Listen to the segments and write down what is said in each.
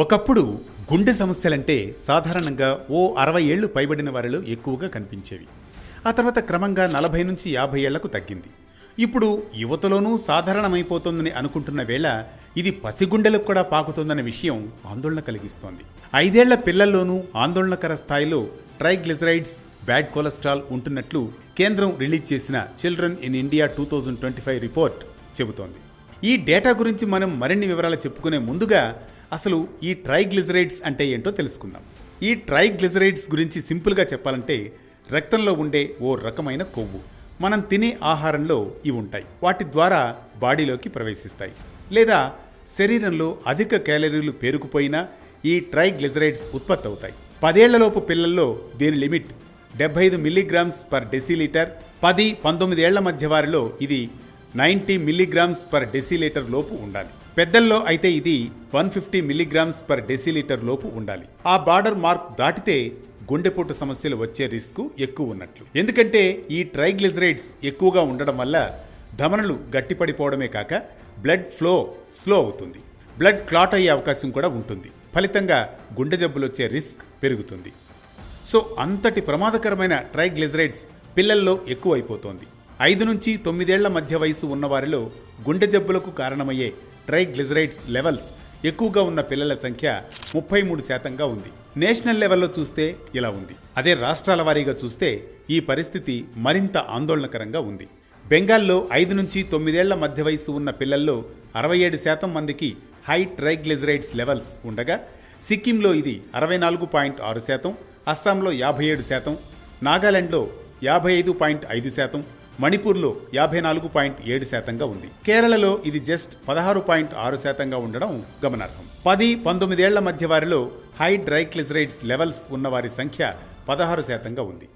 ఒకప్పుడు గుండె సమస్యలంటే సాధారణంగా ఓ అరవై ఏళ్ళు పైబడిన వారిలో ఎక్కువగా కనిపించేవి. ఆ తర్వాత క్రమంగా నలభై నుంచి యాభై ఏళ్ళకు తగ్గింది. ఇప్పుడు యువతలోనూ సాధారణమైపోతుందని అనుకుంటున్న వేళ ఇది పసిగుండెలకు కూడా పాకుతుందన్న విషయం ఆందోళన కలిగిస్తోంది. ఐదేళ్ళ పిల్లల్లోనూ ఆందోళనకర స్థాయిలో ట్రైగ్లిజరైడ్స్ బ్యాడ్ కొలెస్ట్రాల్ ఉంటున్నట్లు కేంద్రం రిలీజ్ చేసిన children in India two thousand twenty five report చెబుతోంది. ఈ డేటా గురించి మనం మరిన్ని వివరాలు చెప్పుకునే ముందుగా అసలు ఈ ట్రైగ్లిజరైడ్స్ అంటే ఏంటో తెలుసుకుందాం. ఈ ట్రైగ్లిజరైడ్స్ గురించి సింపుల్గా చెప్పాలంటే రక్తంలో ఉండే ఓ రకమైన కొవ్వు. మనం తినే ఆహారంలో ఇవి ఉంటాయి. వాటి ద్వారా బాడీలోకి ప్రవేశిస్తాయి. లేదా శరీరంలో అధిక క్యాలరీలు పేరుకుపోయినా ఈ ట్రైగ్లిజరైడ్స్ ఉత్పత్తి అవుతాయి. పదేళ్ళలోపు పిల్లల్లో దీని లిమిట్ డెబ్బై ఐదు మిల్లీగ్రామ్స్ పర్ డెసిలీటర్ పది పంతొమ్మిది ఏళ్ళ మధ్య వారిలో ఇది నైంటీ మిల్లీగ్రామ్స్ పర్ డెసిలీటర్ లోపు ఉండాలి. పెద్దల్లో అయితే ఇది one fifty milligrams per decilitre లోపు ఉండాలి. ఆ బార్డర్ మార్క్ దాటితే గుండెపోటు సమస్యలు వచ్చే రిస్క్ ఎక్కువ ఉన్నట్లు. ఎందుకంటే ఈ ట్రైగ్లిజరైడ్స్ ఎక్కువగా ఉండడం వల్ల ధమనులు గట్టిపడిపోవడమే కాక బ్లడ్ ఫ్లో స్లో అవుతుంది. బ్లడ్ క్లాట్ అయ్యే అవకాశం కూడా ఉంటుంది. ఫలితంగా గుండె జబ్బులు వచ్చే రిస్క్ పెరుగుతుంది. సో అంతటి ప్రమాదకరమైన ట్రైగ్లిజరైడ్స్ పిల్లల్లో ఎక్కువ అయిపోతోంది ఐదు నుంచి తొమ్మిదేళ్ళ మధ్య వయసు ఉన్నవారిలో గుండె జబ్బులకు కారణమయ్యే ట్రైగ్లిజరైడ్స్ లెవెల్స్ ఎక్కువగా ఉన్న పిల్లల సంఖ్య ముప్పై మూడు శాతంగా ఉంది. నేషనల్ లెవెల్లో చూస్తే ఇలా ఉంది. అదే రాష్ట్రాల వారీగా చూస్తే ఈ పరిస్థితి మరింత ఆందోళనకరంగా ఉంది. బెంగాల్లో ఐదు నుంచి తొమ్మిదేళ్ళ మధ్య వయసు ఉన్న పిల్లల్లో అరవై ఏడు శాతం మందికి హై ట్రైగ్లిజరైడ్స్ లెవెల్స్ ఉండగా సిక్కింలో ఇది అరవై నాలుగు పాయింట్ ఆరు శాతం అస్సాంలో యాభై ఏడు శాతం నాగాలాండ్లో యాభై ఐదు పాయింట్ ఐదు శాతం మణిపూర్లో యాభై నాలుగు పాయింట్ ఏడు శాతంగా ఉంది. కేరళలో ఇది జస్ట్ పదహారు పాయింట్ ఆరు శాతంగా ఉండడం గమనార్హం. పది పంతొమ్మిదేళ్ళ మధ్య వారిలో హై డ్రైక్లిజరైడ్స్ లెవెల్స్ ఉన్న వారి సంఖ్య పదహారు శాతంగా ఉంది.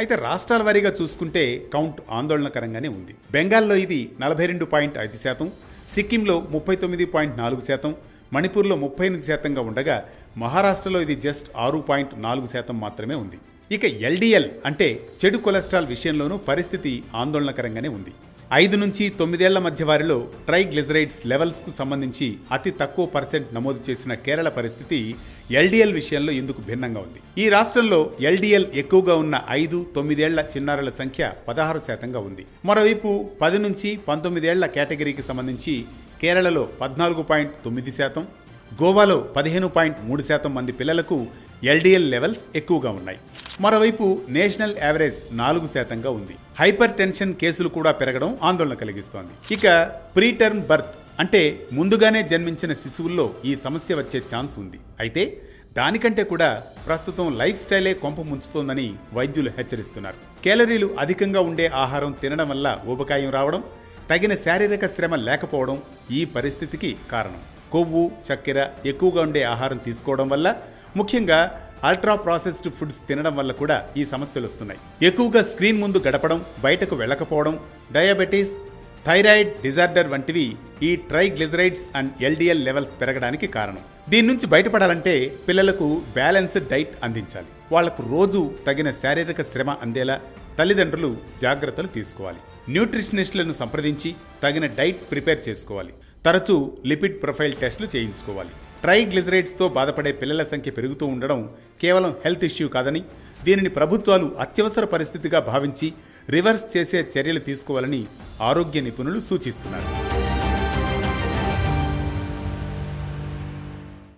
అయితే రాష్ట్రాల వారీగా చూసుకుంటే కౌంట్ ఆందోళనకరంగానే ఉంది. బెంగాల్లో ఇది నలభై రెండు పాయింట్ ఐదు శాతం సిక్కింలో ముప్పై తొమ్మిది పాయింట్ నాలుగు శాతం మణిపూర్లో ముప్పై ఎనిమిది శాతంగా ఉండగా మహారాష్ట్రలో ఇది జస్ట్ ఆరు పాయింట్ నాలుగు శాతం మాత్రమే ఉంది. ఇక ఎల్డిఎల్ అంటే చెడు కొలెస్ట్రాల్ విషయంలోనూ పరిస్థితి ఆందోళనకరంగానే ఉంది. ఐదు నుంచి తొమ్మిదేళ్ళ మధ్య వారిలో ట్రైగ్లిజరైడ్స్ లెవెల్స్కు సంబంధించి అతి తక్కువ పర్సెంట్ నమోదు చేసిన కేరళ పరిస్థితి ఎల్డిఎల్ విషయంలో ఇందుకు భిన్నంగా ఉంది? ఈ రాష్ట్రంలో ఎల్డిఎల్ ఎక్కువగా ఉన్న ఐదు తొమ్మిదేళ్ళ చిన్నారుల సంఖ్య పదహారు శాతంగా ఉంది. మరోవైపు పది నుంచి పంతొమ్మిదేళ్ళ కేటగిరీకి సంబంధించి కేరళలో పద్నాలుగు పాయింట్ తొమ్మిది శాతం గోవాలో పదిహేను పాయింట్ మూడు శాతం మంది పిల్లలకు ఎల్డిఎల్ లెవెల్స్ ఎక్కువగా ఉన్నాయి. మరోవైపు నేషనల్ యావరేజ్ నాలుగు శాతంగా ఉంది. హైపర్ టెన్షన్ కేసులు కూడా పెరగడం ఆందోళన కలిగిస్తోంది. ఇక ప్రీటర్మ్ బర్త్ అంటే ముందుగానే జన్మించిన శిశువుల్లో ఈ సమస్య వచ్చే ఛాన్స్ ఉంది. అయితే దానికంటే కూడా ప్రస్తుతం లైఫ్ స్టైలే కొంప ముంచుతోందని వైద్యులు హెచ్చరిస్తున్నారు. కేలరీలు అధికంగా ఉండే ఆహారం తినడం వల్ల ఊబకాయం రావడం తగిన శారీరక శ్రమ లేకపోవడం ఈ పరిస్థితికి కారణం. కొవ్వు చక్కెర ఎక్కువగా ఉండే ఆహారం తీసుకోవడం వల్ల ముఖ్యంగా అల్ట్రా ప్రాసెస్డ్ ఫుడ్స్ తినడం వల్ల కూడా ఈ సమస్యలు వస్తున్నాయి. ఎక్కువగా స్క్రీన్ ముందు గడపడం బయటకు వెళ్ళకపోవడం డయాబెటీస్ థైరాయిడ్ డిజార్డర్ వంటివి ఈ ట్రైగ్లిజరైడ్స్ అండ్ ఎల్డిఎల్ లెవెల్స్ పెరగడానికి కారణం. దీని నుంచి బయటపడాలంటే పిల్లలకు బ్యాలెన్స్డ్ డైట్ అందించాలి. వాళ్ళకు రోజు తగిన శారీరక శ్రమ అందేలా తల్లిదండ్రులు జాగ్రత్తలు తీసుకోవాలి. న్యూట్రిషనిస్టులను సంప్రదించి తగిన డైట్ ప్రిపేర్ చేసుకోవాలి. తరచూ లిపిడ్ ప్రొఫైల్ టెస్టులు చేయించుకోవాలి. ట్రైగ్లిజరైడ్స్తో బాధపడే పిల్లల సంఖ్య పెరుగుతూ ఉండడం కేవలం హెల్త్ ఇష్యూ కాదని దీనిని ప్రభుత్వాలు అత్యవసర పరిస్థితిగా భావించి రివర్స్ చేసే చర్యలు తీసుకోవాలని ఆరోగ్య నిపుణులు సూచిస్తున్నారు.